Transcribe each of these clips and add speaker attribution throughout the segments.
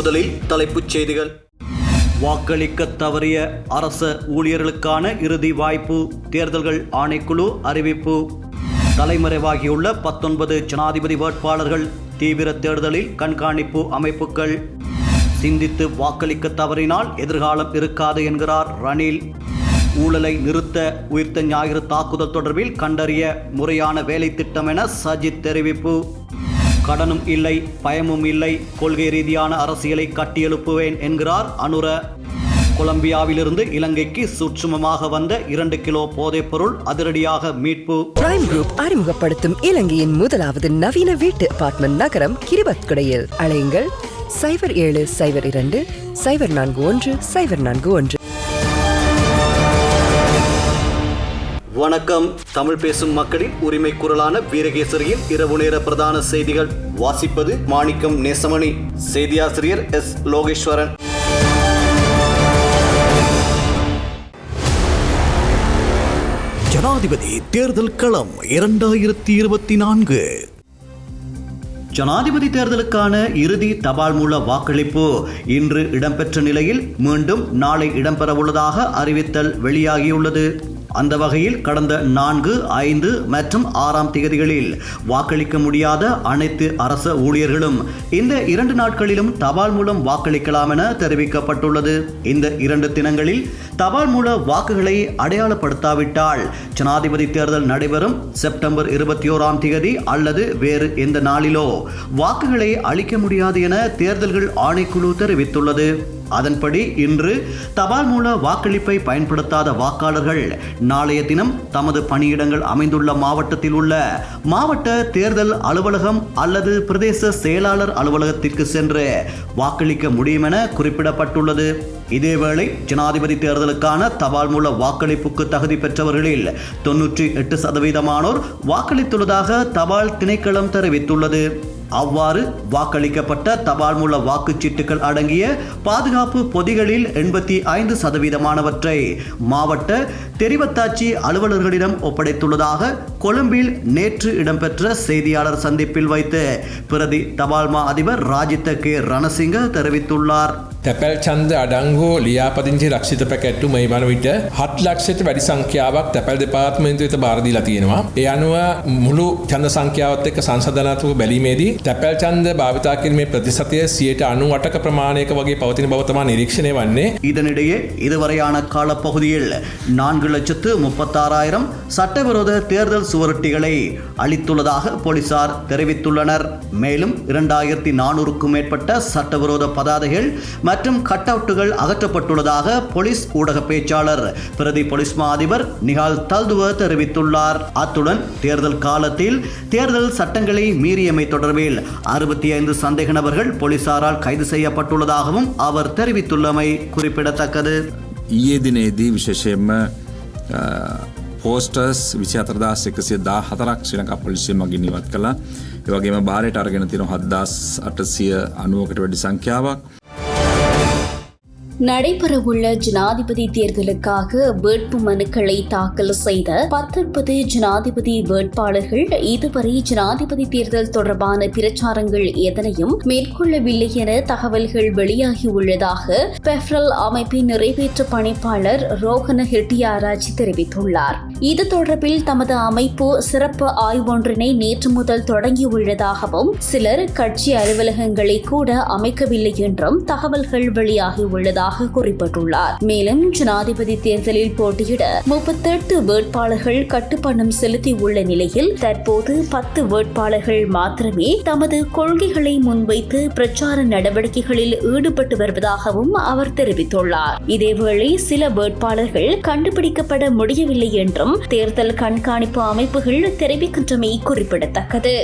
Speaker 1: முதலில் தலைப்புச் செய்திகள். வாக்களிக்க தவறிய அரச ஊழியர்களுக்கான இறுதி வாய்ப்பு தேர்தல்கள் ஆணைக்குழு அறிவிப்பு. தலைமறைவாகியுள்ள பத்தொன்பது ஜனாதிபதி வேட்பாளர்கள் தீவிர தேர்தலில் கண்காணிப்பு அமைப்புகள். சிந்தித்து வாக்களிக்க தவறினால் எதிர்காலம் இருக்காது என்கிறார் ரணில். ஊழலை நிறுத்த உயிர்த்த ஞாயிறு தாக்குதல் தொடர்பில் கண்டறிய முறையான வேலை திட்டம் என சஜித் தெரிவிப்பு. கடனும் இல்லை பயமும் இல்லை கொள்கை ரீதியான அரசியலை கட்டியெழுப்புவேன் என்கிறார் அனுர. கொலம்பியாவிலிருந்து இலங்கைக்கு சூட்சுமமாக வந்த இரண்டு கிலோ போதைப்பொருள் அதிரடியாக மீட்பு.
Speaker 2: பிரைம் குரூப் அறிமுகப்படுத்தும் இலங்கையின் முதலாவது நவீன வீட்டு அபார்ட்மெண்ட் நகரம் கிரிபத்குடையில். அலையுங்கள். சைபர் ஏழு சைபர் இரண்டு சைபர் நான்கு ஒன்று சைபர் நான்கு ஒன்று.
Speaker 1: வணக்கம். தமிழ் பேசும் மக்களின் உரிமை குரலான வீரகேசரியின் இரவு நேர பிரதான செய்திகள். வாசிப்பது மாணிக்கம் நேசமணி. செய்தியாசிரியர் எஸ். லோகேஸ்வரன். ஜனாதிபதி தேர்தல் களம் இரண்டாயிரத்தி இருபத்தி நான்கு. ஜனாதிபதி தேர்தலுக்கான இறுதி தபால் மூல வாக்களிப்பு இன்று இடம்பெற்ற நிலையில் மீண்டும் நாளை இடம்பெறவுள்ளதாக அறிவித்தல் வெளியாகியுள்ளது. அந்த வகையில் கடந்த நான்கு ஐந்து மற்றும் ஆறாம் தேதிகளில் வாக்களிக்க முடியாத அனைத்து அரச ஊழியர்களும் இந்த இரண்டு நாட்களிலும் தபால் மூலம் வாக்களிக்கலாம் என தெரிவிக்கப்பட்டுள்ளது. இந்த இரண்டு தினங்களில் தபால் மூல வாக்குகளை அடையாளப்படுத்தாவிட்டால் ஜனாதிபதி தேர்தல் நடைபெறும் செப்டம்பர் இருபத்தி ஓராம் தேதி அல்லது வேறு எந்த நாளிலோ வாக்குகளை அளிக்க முடியாது என தேர்தல்கள் ஆணைக்குழு தெரிவித்துள்ளது. அதன்படி இன்று தபால் மூல வாக்களிப்பை பயன்படுத்தாத வாக்காளர்கள் நாளைய தினம் தமது பணியிடங்கள் அமைந்துள்ள மாவட்டத்தில் உள்ள மாவட்ட தேர்தல் அலுவலகம் அல்லது பிரதேச செயலாளர் அலுவலகத்திற்கு சென்று வாக்களிக்க முடியும் என குறிப்பிடப்பட்டுள்ளது. இதேவேளை ஜனாதிபதி தேர்தலுக்கான தபால் மூல வாக்களிப்புக்கு தகுதி பெற்றவர்களில் தொன்னூற்றி எட்டு சதவீதமானோர் வாக்களித்துள்ளதாக தபால் திணைக்களம் தெரிவித்துள்ளது. அவ்வாறு வாக்களிக்கப்பட்ட தபால் மூல வாக்குச்சீட்டுகள் அடங்கிய பாதுகாப்பு பொதிகளில் எண்பத்தி ஐந்து சதவீதமானவற்றை மாவட்ட தெரிவத்தாட்சி அலுவலர்களிடம் ஒப்படைத்துள்ளதாக கொழும்பில் நேற்று இடம்பெற்ற செய்தியாளர் சந்திப்பில் வைத்து பிரதி தபால் மா அதிபர் ராஜித்த கே ரணசிங்க தெரிவித்துள்ளார்
Speaker 3: තැපැල් චන්ද අඩංගෝ ලියාපදිංචි රක්ෂිත පැකැට්ටු මේ වන විට හත් ලක්ෂට වැඩි සංඛ්‍යාවක් තැපැල් දෙපාත්මේන්තුවත බාරදිලා තියෙනවා. ඒ අනුව මුළු චන්ද සංඛ්‍යාවත් එක්ක සංසධනාත්මක බැලීමේදී තැපැල් චන්ද භාවිතා කිරීමේ ප්‍රතිශතය සියයට අනු අටක ප්‍රමාණයක වගේ පවතින බව තමා නිරීක්ෂණය වන්නේ
Speaker 1: இதனிடையே இதுவரையான காலப்பகுதியில் நான்கு லட்சத்து முப்பத்தாறாயிரம் சட்டவிரோத தேர்தல் சுவரொட்டிகளை அளித்துள்ளதாக போலீசார் தெரிவித்துள்ளனர் மேலும் இரண்டாயிரத்தி நானூறுக்கும் மேற்பட்ட சட்டவிரோத பதாதைகள் மற்றும் கட் அவுட்டுகள் அகற்றப்பட்டுள்ளதாக போலீஸ் ஊடக பேச்சாளர் பிரதி போலீஸ் மா அதிபர் நிகால் தல்துவ தெரிவித்துள்ளார் அத்துடன் தேர்தல் காலத்தில் தேர்தல் சட்டங்களை மீறியமை தொடர்பில் அறுபத்தி ஐந்து சந்தேக நபர்கள் போலீசாரால் கைது செய்யப்பட்டுள்ளதாகவும் அவர் தெரிவித்துள்ளமை குறிப்பிடத்தக்கது
Speaker 4: ඊයේ දිනේදී විශේෂයෙන්ම පෝස්ටර්ස් විසි අතරදස් එකසිය දා හතරක් ශ්‍රී ලංකා පොලිසිය මගින් ඉවත් කලා ඒවගේම බාරයට අරගෙන තින හද්දස් අටසිය අනුවකට වැඩි සංඛ්‍යාවක්
Speaker 5: நடைபெறவுள்ள ஜனாதிபதி தேர்தலுக்காக வேட்பு மனுக்களை தாக்கல் செய்த பத்தொன்பது ஜனாதிபதி வேட்பாளர்கள் இதுவரை ஜனாதிபதி தேர்தல் தொடர்பான பிரச்சாரங்கள் எதனையும் மேற்கொள்ளவில்லை என தகவல்கள் வெளியாகியுள்ளதாக பெஃப்ரல் அமைப்பின் நிறைவேற்று பணிப்பாளர் ரோகன ஹெட்டியாராஜ் தெரிவித்துள்ளார். இது தொடர்பில் தமது அமைப்பு சிறப்பு ஆய்வொன்றினை நேற்று முதல் தொடங்கியுள்ளதாகவும் சிலர் கட்சி அலுவலகங்களை கூட அமைக்கவில்லை என்றும் தகவல்கள் வெளியாகியுள்ளதாக இருப்பதாக குறிப்பிட்டுள்ளார். மேலும் ஜனாதிபதி தேர்தலில் போட்டியிட முப்பத்தெட்டு வேட்பாளர்கள் கட்டுப்பணம் செலுத்தியுள்ள நிலையில் தற்போது பத்து வேட்பாளர்கள் மாத்திரமே தமது கொள்கைகளை முன்வைத்து பிரச்சார நடவடிக்கைகளில் ஈடுபட்டு வருவதாகவும் அவர் தெரிவித்துள்ளார். இதேவேளை சில வேட்பாளர்கள் கண்டுபிடிக்கப்பட முடியவில்லை என்றும் தேர்தல் கண்காணிப்பு அமைப்புகள் தெரிவிக்கின்றமை குறிப்பிடத்தக்கது.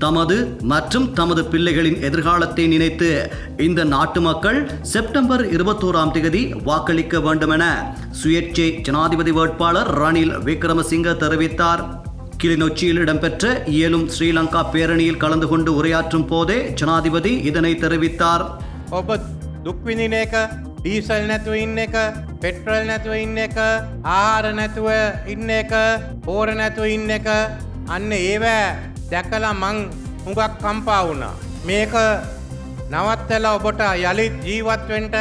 Speaker 1: தமது மற்றும் தமது பிள்ளைகளின் எதிர்காலத்தை நினைத்து இந்த நாட்டு மக்கள் செப்டம்பர் இருபத்தோராம் தேதி வாக்களிக்க வேண்டும் என சுயேட்சை ஜனாதிபதி வேட்பாளர் ரணில் விக்ரமசிங்க தெரிவித்தார் கிளிநொச்சியில் இடம்பெற்ற இயலும் ஸ்ரீலங்கா பேரணியில் கலந்து கொண்டு உரையாற்றும் போதே ஜனாதிபதி இதனை தெரிவித்தார்
Speaker 6: ඔබ දුක්විඳින එක ඩීසල් නැතුව ඉන්න එක පෙට්‍රල් නැතුව ඉන්න එක ආහාර නැතුව ඉන්න එක පෝර නැතුව ඉන්න එක අන්න ඒවෑ දැකලා මං හුඟක් කම්පා වුණා. මේක නවත්තල ඔබට යළිත් ජීවත්වෙන්ට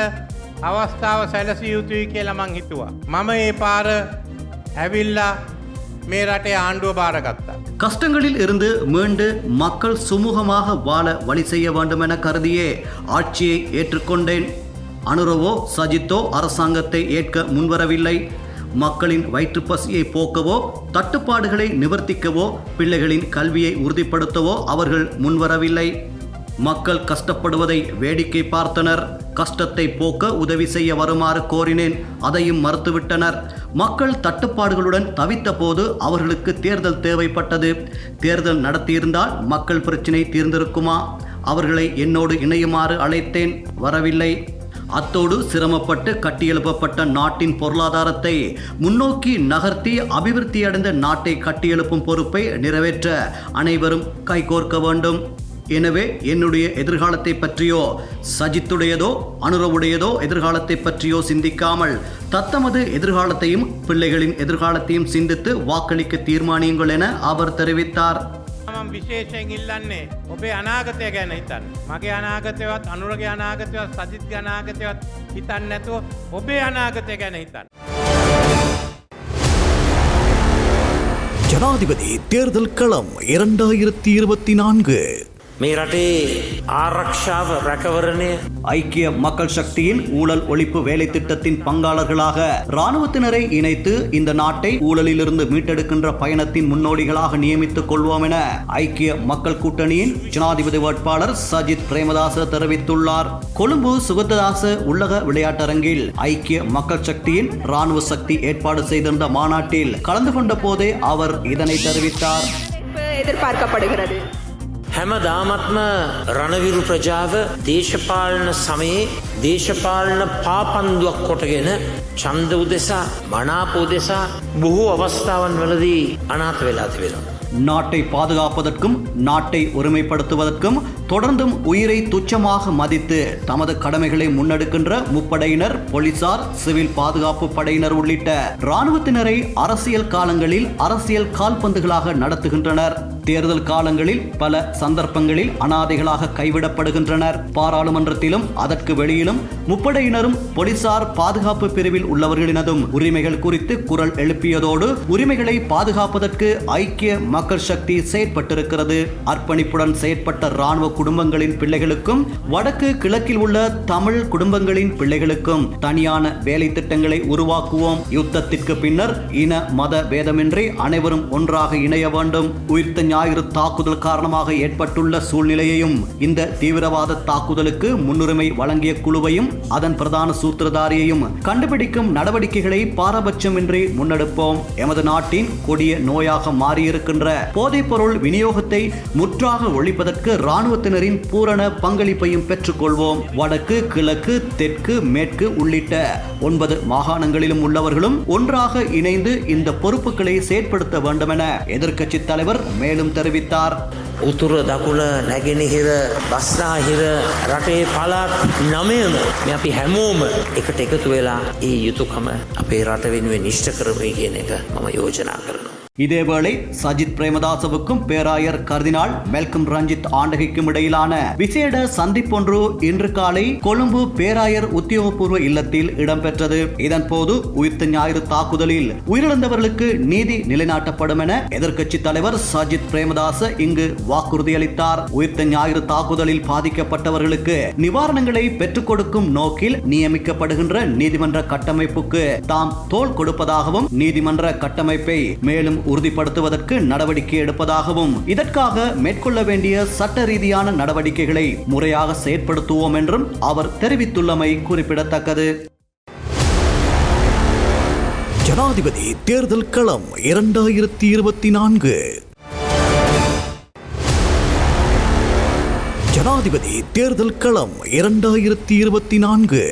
Speaker 6: අවස්ථාව සැලසිය යුතුයි කියලා මං හිතුවා. මම ඒ පාර ඇවිල්ලා මේ රටේ ආණ්ඩුව බාරගත්තා.
Speaker 1: கஷ்டங்களில் இருந்து மீண்டு மக்கள் சுமூகமாக வாழ வழி செய்ய வேண்டும் என கருதியே ஆட்சியை ஏற்றுக்கொண்டேன் அனுரவோ சஜித்தோ அரசாங்கத்தை ஏற்க முன்வரவில்லை மக்களின் வயிற்றுப்பசியை போக்கவோ தட்டுப்பாடுகளை நிவர்த்திக்கவோ பிள்ளைகளின் கல்வியை உறுதிப்படுத்தவோ அவர்கள் முன்வரவில்லை. மக்கள் கஷ்டப்படுவதை வேடிக்கை பார்த்தனர். கஷ்டத்தை போக்க உதவி செய்ய வருமாறு கோரினேன். அதையும் மறுத்துவிட்டனர். மக்கள் தட்டுப்பாடுகளுடன் தவித்த போது அவர்களுக்கு தேர்தல் தேவைப்பட்டது. தேர்தல் நடத்தியிருந்தால் மக்கள் பிரச்சினை தீர்ந்திருக்குமா? அவர்களை என்னோடு இணையுமாறு அழைத்தேன். வரவில்லை. அத்தோடு சிரமப்பட்டு கட்டியெழுப்பப்பட்ட நாட்டின் பொருளாதாரத்தை முன்னோக்கி நகர்த்தி அபிவிருத்தியடைந்த நாட்டை கட்டியெழுப்பும் பொறுப்பை நிறைவேற்ற அனைவரும் கைகோர்க்க வேண்டும். எனவே என்னுடைய எதிர்காலத்தை பற்றியோ சஜித்துடையதோ அனுரவுடையதோ எதிர்காலத்தை பற்றியோ சிந்திக்காமல் தத்தமது எதிர்காலத்தையும் பிள்ளைகளின் எதிர்காலத்தையும் சிந்தித்து வாக்களிக்க தீர்மானியுங்கள் என அவர் தெரிவித்தார்.
Speaker 6: මම විශේෂයෙන් ඉල්ලන්නේ ඔබේ අනාගතය ගැන හිතන්න. මගේ අනාගතයවත් අනුරගේ අනාගතයවත් සජිත්ගේ අනාගතයවත් හිතන්න නැතුව ඔබේ අනාගතය ගැන හිතන්න.
Speaker 1: ஜனாதிபதி தேர்தல் களம் இரண்டாயிரத்தி இருபத்தி நான்கு
Speaker 7: மீராட்டி ஆரக்ஷாவ் ரகவரணி
Speaker 1: ஐக்கிய மக்கள் சக்தியின் ஊழல் ஒழிப்பு வேலை திட்டத்தின் பங்காளர்களாக ராணுவத்தினரை இணைத்து இந்த நாட்டை ஊழலிலிருந்து மீட்டெடுக்கின்ற பயணத்தின் முன்னோடிகளாக நியமித்துக் கொள்வோம் என ஐக்கிய மக்கள் கூட்டணியின் ஜனாதிபதி வேட்பாளர் சஜித் பிரேமதாச தெரிவித்துள்ளார். கொழும்பு சுகத்ததாச உள்ளக விளையாட்டரங்கில் ஐக்கிய மக்கள் சக்தியின் ராணுவ சக்தி ஏற்பாடு செய்திருந்த மாநாட்டில் கலந்து கொண்ட போதே அவர் இதனை தெரிவித்தார்.
Speaker 8: எதிர்பார்க்கப்படுகிறது.
Speaker 7: හැම දාමත්ම රණවිරු ප්‍රජාව දේශපාලන සමයේ දේශපාලන පාපන්දුවක් කොටගෙන චන්ද උදෙසා මනාප උදෙසා බොහෝ අවස්ථාවන් වලදී අනාත වෙලා තිබෙනවා.
Speaker 1: நாட்டை பாதுகாப்பதற்கும் நாட்டை ஒருமைப்படுத்துவதற்கும் தொடர்ந்தும் உயிரை துச்சமாக மதித்து தமது கடமைகளை முன்னெடுக்கின்ற முப்படையினர் போலீசார் சிவில் பாதுகாப்பு படையினர் உள்ளிட்ட இராணுவத்தினரை அரசியல் காலங்களில் அரசியல் கால்பந்துகளாக நடத்துகின்றனர். தேர்தல் காலங்களில் பல சந்தர்ப்பங்களில் அனாதைகளாக கைவிடப்படுகின்றனர். பாராளுமன்றத்திலும் அதற்கு வெளியிலும் முப்படையினரும் போலீசார் பாதுகாப்பு பிரிவில் உள்ளவர்களினதும் உரிமைகள் குறித்து குரல் எழுப்பியதோடு உரிமைகளை பாதுகாப்பதற்கு ஐக்கிய மக்கள் சக்தி செயற்பட்டிருக்கிறது. அர்ப்பணிப்புடன் செயற்பட்ட இராணுவ குடும்பங்களின் பிள்ளைகளுக்கும் வடக்கு கிழக்கில் உள்ள தமிழ் குடும்பங்களின் பிள்ளைகளுக்கும் தனியான வேலை திட்டங்களை உருவாக்குவோம். யுத்தத்திற்கு பின்னர் இன மத பேதமின்றி அனைவரும் ஒன்றாக இணைய வேண்டும். உயிர்த்த ஞாயிறு தாக்குதல் காரணமாக ஏற்பட்டுள்ள சூழ்நிலையையும் இந்த தீவிரவாத தாக்குதலுக்கு முன்னுரிமை வழங்கிய குழுவையும் அதன் பிரதான சூத்திரதாரியையும் கண்டுபிடிக்கும் நடவடிக்கைகளை பாரபட்சமின்றி முன்னெடுப்போம். எமது நாட்டின் கொடிய நோயாக மாறியிருக்கின்ற போதைப்பொருள் விநியோகத்தை முற்றாக ஒழிப்பதற்கு இராணுவத்தினரின் பூரண பங்களிப்பையும் பெற்றுக்கொள்வோம். வடக்கு கிழக்கு தெற்கு மேற்கு உள்ளிட்ட ஒன்பது மாகாணங்களிலும் உள்ளவர்களும் ஒன்றாக இணைந்து இந்த பொறுப்புகளை செயற்படுத்த வேண்டும் என எதிர்க்கட்சி தலைவர் மேலும் தெரிவித்தார்.
Speaker 7: උතුර දකුණ නැගෙනහිර බස්නාහිර රටේ පලාත් නමයම මේ අපි හැමෝම එකට එකතු වෙලා ඒ යුතුකම අපේ රට වෙනුවෙන් නිෂ්ට කරමයි කියන එක මම යෝජනා කරනවා.
Speaker 1: இதேவேளை சஜித் பிரேமதாசவுக்கும் பேராயர் கர்தினால் மெல்கம் ரஞ்சித் ஆண்டகைக்கும் இடையிலான விசேட சந்திப்பொன்று இன்று காலை கொழும்பு பேராயர் உத்தியோகபூர்வ இல்லத்தில் இடம்பெற்றது. இதன் போது உயிர்த்த ஞாயிறு தாக்குதலில் உயிரிழந்தவர்களுக்கு நீதி நிலைநாட்டப்படும் என எதிர்க்கட்சி தலைவர் சஜித் பிரேமதாச இங்கு வாக்குறுதியளித்தார். உயிர்த்த ஞாயிறு தாக்குதலில் பாதிக்கப்பட்டவர்களுக்கு நிவாரணங்களை பெற்றுக் கொடுக்கும் நோக்கில் நியமிக்கப்படுகின்ற நீதிமன்ற கட்டமைப்புக்கு தாம் தோள் கொடுப்பதாகவும் நீதிமன்ற கட்டமைப்பை மேலும் உறுதிப்படுத்துவதற்கு நடவடிக்கை எடுப்பதாகவும் இதற்காக மேற்கொள்ள வேண்டிய சட்ட ரீதியான நடவடிக்கைகளை முறையாக செயற்படுத்துவோம் என்றும் அவர் தெரிவித்துள்ளமை குறிப்பிடத்தக்கது. ஜனாதிபதி தேர்தல் களம் இரண்டாயிரத்தி இருபத்தி நான்கு. ஜனாதிபதி தேர்தல் களம் இரண்டாயிரத்தி இருபத்தி நான்கு.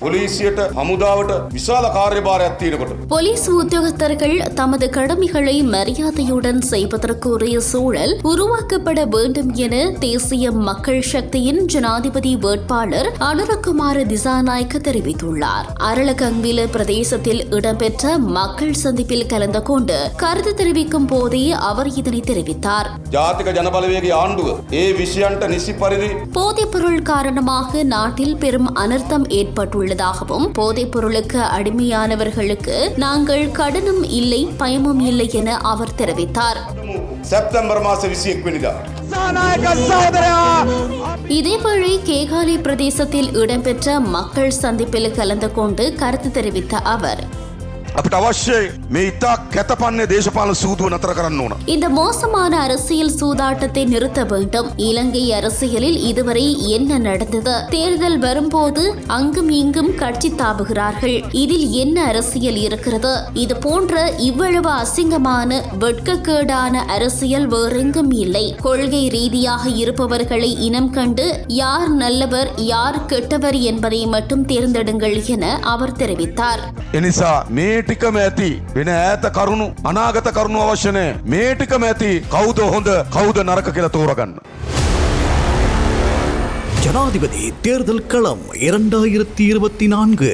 Speaker 9: පොලිසියට හමුදාවට විශාල කාර්යභාරයක් තියෙනකොට.
Speaker 5: போலீஸ் உத்தியோகத்தர்கள் தமது கடமைகளை மரியாதையுடன் செய்வதற்குரிய சூழல் உருவாக்கப்பட வேண்டும் என தேசிய மக்கள் சக்தியின் ஜனாதிபதி வேட்பாளர் அனுரகுமார திசாநாயக்க தெரிவித்துள்ளார் அரளகங்வில பிரதேசத்தில் இடம்பெற்ற மக்கள் சந்திப்பில் கலந்து கொண்டு கருத்து தெரிவிக்கும் போதே அவர் இதனை தெரிவித்தார்
Speaker 9: ජාතික ජනබලවේගේ ආණ්ඩුව ඒ විෂයන්ට නිසි පරිදි
Speaker 5: போதைப்பொருள் காரணமாக நாட்டில் பெரும் அனர்த்தம் உள்ளதாகவும் போதைப் பொருளுக்கு அடிமையானவர்களுக்கு நாங்கள் கடனும் இல்லை பயமும் இல்லை என அவர் தெரிவித்தார்.
Speaker 9: செப்டம்பர் மாச
Speaker 5: இதேவேளை கேகாலி பிரதேசத்தில் இடம்பெற்ற மக்கள் சந்திப்பில் கலந்து கொண்டு கருத்து தெரிவித்த அவர்
Speaker 9: අපට අවශ්‍යයි මේ ඉතා කැතපන්නේ දේශපාල සූදුව නතර කරන්න ඕන.
Speaker 5: இந்த மோசமான அரசியல் சூதாட்டத்தை நிறுத்த வேண்டும் இலங்கை அரசியலில் இதுவரை என்ன நடந்தது தேர்தல் வரும்போது அங்கும் இங்கும் கட்சி தாவுகிறார்கள் இதில் என்ன அரசியல் இருக்கிறது இது போன்ற இவ்வளவு அசிங்கமான வெட்கக்கேடான அரசியல் வேறெங்கும் இல்லை கொள்கை ரீதியாக இருப்பவர்களை இனம் கண்டு யார் நல்லவர் யார் கெட்டவர் என்பதை மட்டும் தேர்ந்தெடுங்கள் என அவர் தெரிவித்தார்
Speaker 9: එනිසා මේ ටිකම ඇති වෙන ඈත කරුණු අනාගත කරුණු අවශ්‍යනය මේ ටිකම ඇති කෞද හොඳ කෞද නරක කියලා තෝරගන්න.
Speaker 1: ஜனாதிபதி தேர்தல் களம் இரண்டாயிரத்தி இருபத்தி நான்கு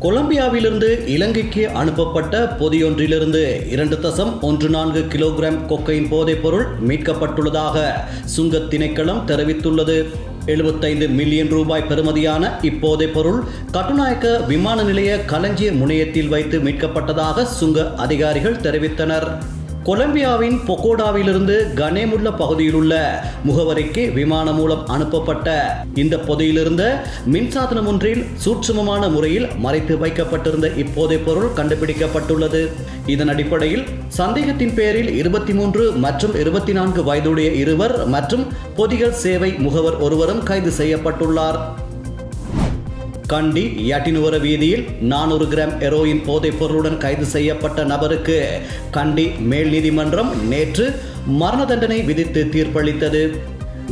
Speaker 1: கொலம்பியாவிலிருந்து இலங்கைக்கு அனுப்பப்பட்ட பொதியொன்றிலிருந்து இரண்டு தசம் ஒன்று நான்கு கிலோகிராம் கொக்கையின் போதைப்பொருள் மீட்கப்பட்டுள்ளதாக சுங்கத் திணைக்களம் தெரிவித்துள்ளது. எழுபத்தைந்து மில்லியன் ரூபாய் பெறுமதியான இப்போதைப் பொருள் கட்டுநாயக்க விமான நிலைய களஞ்சிய முனையத்தில் வைத்து மீட்கப்பட்டதாக சுங்க அதிகாரிகள் தெரிவித்தனர். கொலம்பியாவின் பொகோடாவிலிருந்து கனேமுள்ள பகுதியிலுள்ள முகவரிக்கு விமானம் மூலம் அனுப்பப்பட்ட இந்த பொதியிலிருந்து மின்சாதனம் ஒன்றில் சூட்சுமமான முறையில் மறைத்து வைக்கப்பட்டிருந்த இப்போதைப் பொருள் கண்டுபிடிக்கப்பட்டுள்ளது. இதன் அடிப்படையில் சந்தேகத்தின் பேரில் இருபத்தி மூன்று மற்றும் இருபத்தி நான்கு வயதுடைய இருவர் மற்றும் பொதிகள் சேவை முகவர் ஒருவரும் கைது செய்யப்பட்டுள்ளார். கண்டி யாட்டினுவர வீதியில் நானூறு கிராம் ஹெரோயின் போதைப் பொருளுடன் கைது செய்யப்பட்ட நபருக்கு கண்டி மேல் நீதிமன்றம் நேற்று மரண தண்டனை விதித்து தீர்ப்பளித்தது.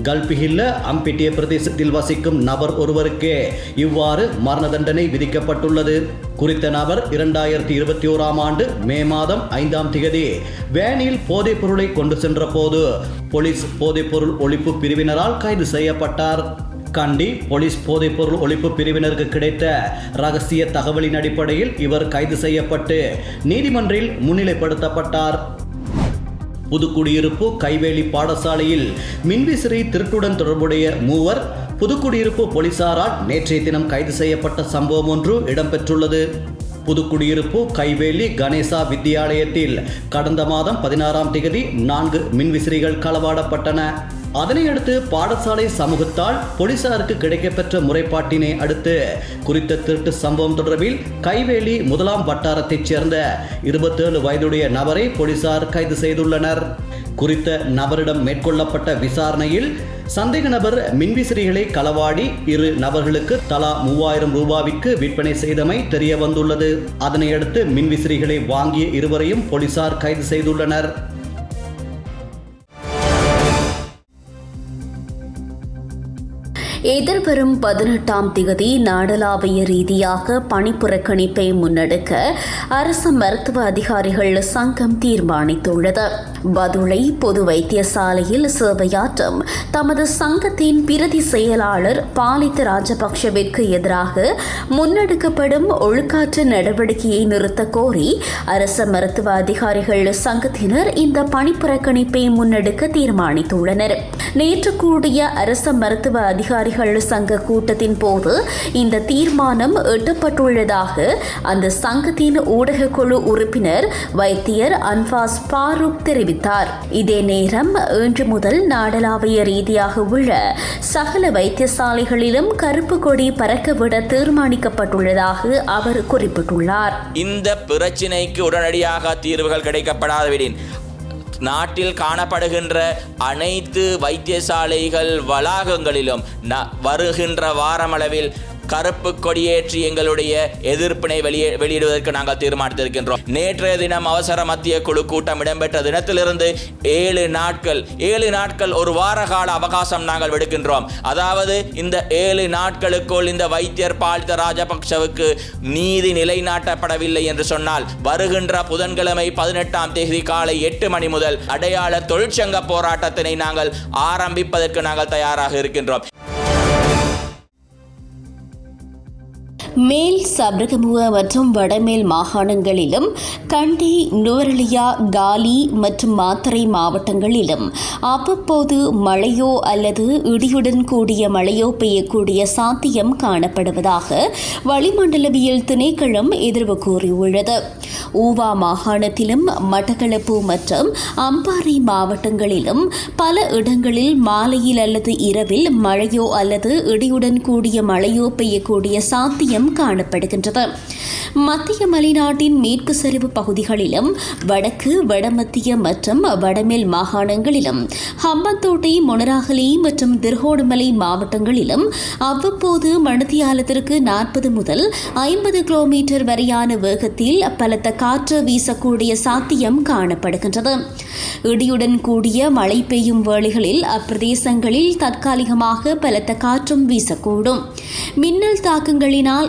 Speaker 1: கல்பிஹில்ல அம்பிட்டிய பிரதேசத்தில் வசிக்கும் நபர் ஒருவருக்கே இவ்வாறு மரண தண்டனை விதிக்கப்பட்டுள்ளது. குறித்த நபர் இரண்டாயிரத்தி இருபத்தி ஓராம் ஆண்டு மே மாதம் ஐந்தாம் திகதி வேனில் போதைப் பொருளை கொண்டு சென்ற போது போலீஸ் போதைப்பொருள் ஒழிப்பு பிரிவினரால் கைது செய்யப்பட்டார். கண்டி போலீஸ் போதைப்பொருள் ஒழிப்பு பிரிவினருக்கு கிடைத்த ரகசிய தகவலின் அடிப்படையில் இவர் கைது செய்யப்பட்டு நீதிமன்றில் முன்னிலைப்படுத்தப்பட்டார். புதுக்குடியிருப்பு கைவேலி பாடசாலையில் மின்விசிறி திருட்டுடன் தொடர்புடைய மூவர் புதுக்குடியிருப்பு போலீசாரால் நேற்றைய தினம் கைது செய்யப்பட்ட சம்பவம் ஒன்று இடம்பெற்றுள்ளது. புதுக்குடியிருப்பு கைவேலி கணேசா வித்தியாலயத்தில் கடந்த மாதம் பதினாறாம் தேதி நான்கு மின்விசிறிகள் களவாடப்பட்டன. அதனையடுத்து பாடசாலை சமூகத்தால் போலீசாருக்கு கிடைக்கப்பெற்ற முறைப்பாட்டினை அடுத்து குறித்த திருட்டு சம்பவம் தொடர்பில் கைவேலி முதலாம் வட்டாரத்தைச் சேர்ந்த இருபத்தேழு வயதுடைய நபரை போலீசார் கைது செய்துள்ளனர். குறித்த நபரிடம் மேற்கொள்ளப்பட்ட விசாரணையில் சந்தேக நபர் மின்விசிறிகளை களவாடி இரு நபர்களுக்கு தலா மூவாயிரம் ரூபாவிற்கு விற்பனை செய்தமை தெரிய வந்துள்ளது அதனையடுத்து மின்விசிறிகளை வாங்கிய இருவரையும் போலீசார் கைது செய்துள்ளனர்.
Speaker 5: எதிர்வரும் பதினெட்டாம் திகதி நாடளாவிய ரீதியாக பணிப்புறக்கணிப்பை முன்னெடுக்க அரசு மருத்துவ அதிகாரிகள் சங்கம் தீர்மானித்துள்ளது. பதுளை பொது வைத்தியசாலையில் சேவையாற்றும் தமது சங்கத்தின் பிரதி செயலாளர் பாலித்த ராஜபக்ஷவிற்கு எதிராக முன்னெடுக்கப்படும் ஒழுக்காற்று நடவடிக்கையை நிறுத்த கோரி அரச மருத்துவ அதிகாரிகள் சங்கத்தினர் இந்த பணிப்புறக்கணிப்பை முன்னெடுக்க தீர்மானித்துள்ளனர். நேற்று கூடிய அரச மருத்துவ அதிகாரிகள் சங்க கூட்டத்தின் போது இந்த தீர்மானம் எட்டப்பட்டுள்ளதாக அந்த சங்கத்தின் ஊடக குழு உறுப்பினர் வைத்தியர் அன்பாஸ் பாரூக் தெரிவித்தார் இதே நேரம் இன்று முதல் நாடளாவிய ரீதியாக உள்ள சகல வைத்தியசாலைகளிலும் கருப்பு கொடி பறக்கவிட தீர்மானிக்கப்பட்டுள்ளதாக அவர் குறிப்பிட்டுள்ளார்.
Speaker 10: இந்த பிரச்சினைக்கு உடனடியாக தீர்வுகள் கிடைக்கப்படாதவிடின். நாட்டில் காணப்படுகின்ற அனைத்து வைத்தியசாலைகள் வளாகங்களிலும் ந வருகின்ற வாரமளவில் கருப்பு கொடியேற்றி எங்களுடைய எதிர்ப்பினை வெளியே வெளியிடுவதற்கு நாங்கள் தீர்மானித்திருக்கின்றோம். நேற்றைய தினம் அவசர மத்திய குழு கூட்டம் இடம்பெற்ற தினத்திலிருந்து ஏழு நாட்கள் ஏழு நாட்கள் ஒரு வார கால அவகாசம் நாங்கள் விடுக்கின்றோம். அதாவது இந்த ஏழு நாட்களுக்குள் இந்த வைத்தியர் பாலித ராஜபக்சவுக்கு நீதி நிலைநாட்டப்படவில்லை என்று சொன்னால் வருகின்ற புதன்கிழமை பதினெட்டாம் தேதி காலை எட்டு மணி முதல் அடையாள தொழிற்சங்க போராட்டத்தினை நாங்கள் ஆரம்பிப்பதற்கு நாங்கள் தயாராக இருக்கின்றோம்.
Speaker 5: மேல் சப்ரகமுவ மற்றும் வடமேல் மாகாணங்களிலும் கண்டி நுவரலியா காலி மற்றும் மாத்தறை மாவட்டங்களிலும் அவ்வப்போது மழையோ அல்லது இடியுடன் கூடிய மழையோ பெய்யக்கூடிய சாத்தியம் காணப்படுவதாக வளிமண்டலவியல் திணைக்களம் எதிர்வு கூறியுள்ளது. ஊவா மாகாணத்திலும் மட்டக்களப்பு மற்றும் அம்பாறை மாவட்டங்களிலும் பல இடங்களில் மாலையில் அல்லது இரவில் மழையோ அல்லது இடியுடன் கூடிய மழையோ பெய்யக்கூடிய சாத்தியம் காணப்படுகின்றது. மத்திய மலைநாட்டின் மேற்கு சரிவு பகுதிகளிலும் வடக்கு வடமத்திய மற்றும் வடமேல் மாகாணங்களிலும் ஹம்பந்தோட்டை மொனராகலி மற்றும் திருகோணமலை மாவட்டங்களிலும் அவ்வப்போது மணித்தியாலத்திற்கு நாற்பது முதல் ஐம்பது கிலோமீட்டர் வரையான வேகத்தில் பலத்த காற்று வீசக்கூடிய சாத்தியம் காணப்படுகின்றது. இடியுடன் கூடிய மழை பெய்யும் வேளைகளில் அப்பிரதேசங்களில் தற்காலிகமாக பலத்த காற்றும் வீசக்கூடும். மின்னல் தாக்கங்களினால்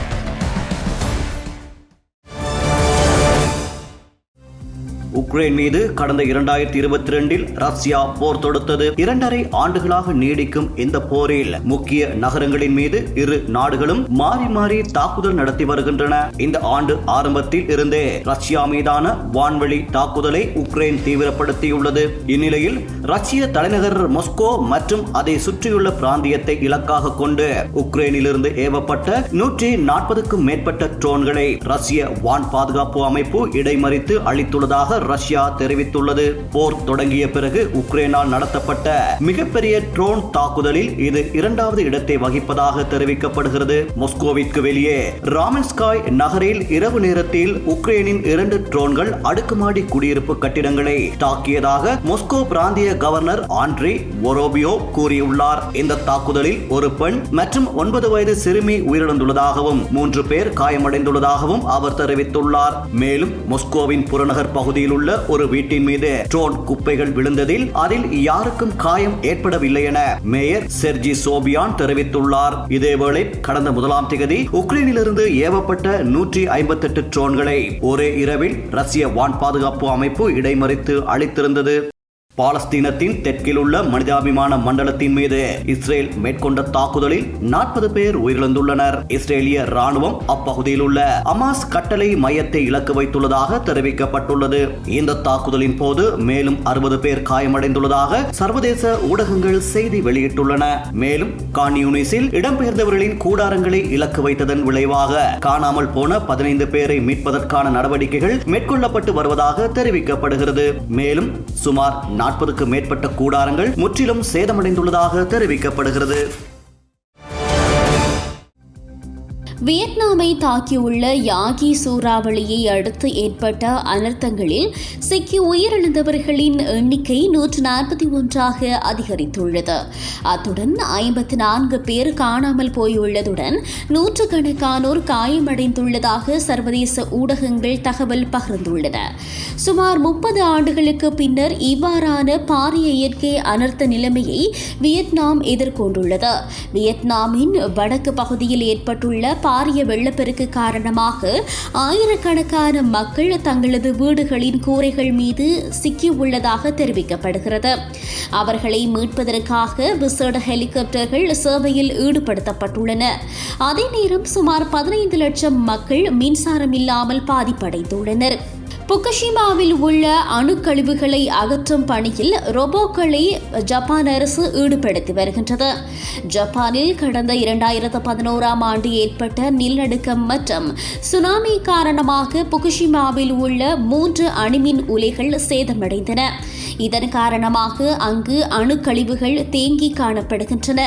Speaker 1: உக்ரைன் மீது கடந்த இரண்டாயிரத்தி இருபத்தி ரெண்டில் ரஷ்யா போர் தொடுத்தது. இரண்டரை ஆண்டுகளாக நீடிக்கும் இந்த போரில் முக்கிய நகரங்களின் மீது இரு நாடுகளும் மாறி மாறி தாக்குதல் நடத்தி வருகின்றன. இந்த ஆண்டு ஆரம்பத்தில் இருந்தே ரஷ்யா மீதான வான்வழி தாக்குதலை உக்ரைன் தீவிரப்படுத்தியுள்ளது. இந்நிலையில் ரஷ்ய தலைநகர் மொஸ்கோ மற்றும் அதை சுற்றியுள்ள பிராந்தியத்தை இலக்காக கொண்டு உக்ரைனிலிருந்து ஏவப்பட்ட நூற்றி நாற்பதுக்கும் மேற்பட்ட ட்ரோன்களை ரஷ்ய வான் பாதுகாப்பு அமைப்பு இடைமறித்து அளித்துள்ளதாக ரஷ்ய தெரிவித்துள்ளது. போர் தொடங்கிய பிறகு உக்ரைனால் நடத்தப்பட்ட மிகப்பெரிய ட்ரோன் தாக்குதலில் இது இரண்டாவது இடத்தை வகிப்பதாக தெரிவிக்கப்படுகிறது. மொஸ்கோவிற்கு வெளியே ராமன்ஸ்காய் நகரில் இரவு நேரத்தில் உக்ரைனின் இரண்டு ட்ரோன்கள் அடுக்குமாடி குடியிருப்பு கட்டிடங்களை தாக்கியதாக மொஸ்கோ பிராந்திய கவர்னர் ஆண்ட்ரி ஒரோபியோ கூறியுள்ளார். இந்த தாக்குதலில் ஒரு பெண் மற்றும் ஒன்பது வயது சிறுமி உயிரிழந்துள்ளதாகவும் மூன்று பேர் காயமடைந்துள்ளதாகவும் அவர் தெரிவித்துள்ளார். மேலும் மொஸ்கோவின் புறநகர் பகுதியில் உள்ள ஒரு வீட்டின் மீது ட்ரோன் குப்பைகள் விழுந்ததில் அதில் யாருக்கும் காயம் ஏற்படவில்லை என மேயர் செர்ஜி சோபியான் தெரிவித்துள்ளார். இதேவேளை கடந்த முதலாம் தேதி உக்ரைனிலிருந்து ஏவப்பட்ட நூற்றி ஐம்பத்தெட்டு ட்ரோன்களை ஒரே இரவில் ரஷ்ய வான் பாதுகாப்பு அமைப்பு இடைமறித்து அளித்திருந்தது. பாலஸ்தீனத்தின் தெற்கில் உள்ள மனிதாபிமான மண்டலத்தின் மீது இஸ்ரேல் மேற்கொண்ட தாக்குதலில் நாற்பது பேர் உயிரிழந்துள்ளனர். இஸ்ரேலிய ராணுவம் அப்பகுதியில் உள்ள அமாஸ் கட்டளை மையத்தை இலக்கு வைத்துள்ளதாக தெரிவிக்கப்பட்டுள்ளது. இந்த தாக்குதலின் போது மேலும் அறுபது பேர் காயமடைந்துள்ளதாக சர்வதேச ஊடகங்கள் செய்தி வெளியிட்டுள்ளன. மேலும் கான்யூனிஸில் இடம்பெயர்ந்தவர்களின் கூடாரங்களை இலக்கு வைத்ததன் விளைவாக காணாமல் போன பதினைந்து பேரை மீட்பதற்கான நடவடிக்கைகள் மேற்கொள்ளப்பட்டு வருவதாக தெரிவிக்கப்படுகிறது. மேலும் சுமார் நாற்பதுக்கு மேற்பட்ட கூடாரங்கள் முற்றிலும் சேதமடைந்துள்ளதாக தெரிவிக்கப்படுகிறது.
Speaker 5: வியட்நாமை தாக்கியுள்ள யாகி சூறாவளியை அடுத்து ஏற்பட்ட அனர்த்தங்களில் சிக்கி உயிரிழந்தவர்களின் எண்ணிக்கை நூற்று நாற்பத்தி ஒன்றாக அதிகரித்துள்ளது. அத்துடன் ஐம்பத்தி நான்கு பேர் காணாமல் போயுள்ளதுடன் நூற்றுக்கணக்கானோர் காயமடைந்துள்ளதாக சர்வதேச ஊடகங்கள் தகவல் பகிர்ந்துள்ளன. சுமார் முப்பது ஆண்டுகளுக்கு பின்னர் இவ்வாறான பாரிய இயற்கை அனர்த்த நிலைமையை வியட்நாம் எதிர்கொண்டுள்ளது. வியட்நாமின் வடக்கு பகுதியில் ஏற்பட்டுள்ள பாரிய வெள்ளப்பெருக்கு காரணமாக ஆயிரக்கணக்கான மக்கள் தங்களது வீடுகளின் கூரைகள் மீது சிக்கியுள்ளதாக தெரிவிக்கப்படுகிறது. அவர்களை மீட்பதற்காக விசேட ஹெலிகாப்டர்கள் சேவையில் ஈடுபடுத்தப்பட்டுள்ளன. அதே நேரம் சுமார் பதினைந்து லட்சம் மக்கள் மின்சாரம் இல்லாமல் பாதிப்படைந்துள்ளனர். புக்கஷிமாவில் உள்ள அணுக்கழிவுகளை அகற்றும் பணியில் ரோபோக்களை ஜப்பான் அரசு ஈடுபடுத்தி வருகின்றது. ஜப்பானில் கடந்த இரண்டாயிரத்து பதினோராம் ஆண்டு ஏற்பட்ட நிலநடுக்கம் மற்றும் சுனாமி காரணமாக புகுஷிமாவில் உள்ள மூன்று அணுமின் உலைகள் சேதமடைந்தன. இதன் காரணமாக அங்கு அணுக்கழிவுகள் தேங்கி காணப்படுகின்றன.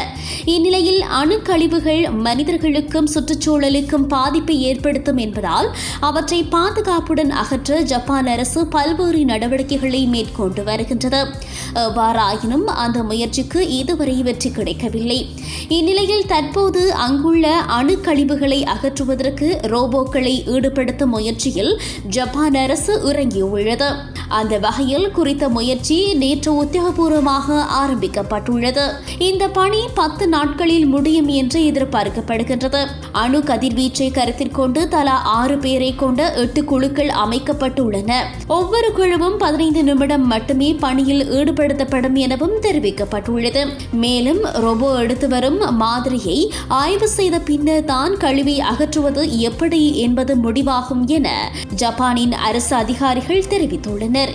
Speaker 5: இந்நிலையில் அணுக்கழிவுகள் மனிதர்களுக்கும் சுற்றுச்சூழலுக்கும் பாதிப்பை ஏற்படுத்தும் என்பதால் அவற்றை பாதுகாப்புடன் அகற்ற ஜப்பான் அரசு பல்வேறு நடவடிக்கைகளை மேற்கொண்டு வருகின்றது. எவ்வாறாயினும் அந்த முயற்சிக்கு இதுவரை வெற்றி கிடைக்கவில்லை. இந்நிலையில் தற்போது அங்குள்ள அணுக்கழிவுகளை அகற்றுவதற்கு ரோபோக்களை ஈடுபடுத்தும் முயற்சியில் ஜப்பான் அரசு இறங்கியுள்ளது. அந்த வகையில் குறித்த முயற்சி நேற்று உத்தியோகபூர்வமாக ஆரம்பிக்கப்பட்டுள்ளது. இந்த பணி பத்து நாட்களில் முடியும் என்று எதிர்பார்க்கப்படுகின்றது. அணு கதிர்வீச்சை கருத்தில் கொண்டு தலா ஆறு பேரை கொண்ட எட்டு குழுக்கள் அமைக்கப்பட்டுள்ளன. ஒவ்வொரு குழுவும் பதினைந்து நிமிடம் மட்டுமே பணியில் ஈடுபடுத்தப்படும் எனவும் தெரிவிக்கப்பட்டுள்ளது. மேலும் ரோபோ எடுத்து வரும் மாதிரியை ஆய்வு செய்த பின்னர் தான் கழுவி அகற்றுவது எப்படி என்பது முடிவாகும் என ஜப்பானின் அரசு அதிகாரிகள் தெரிவித்துள்ளனர்.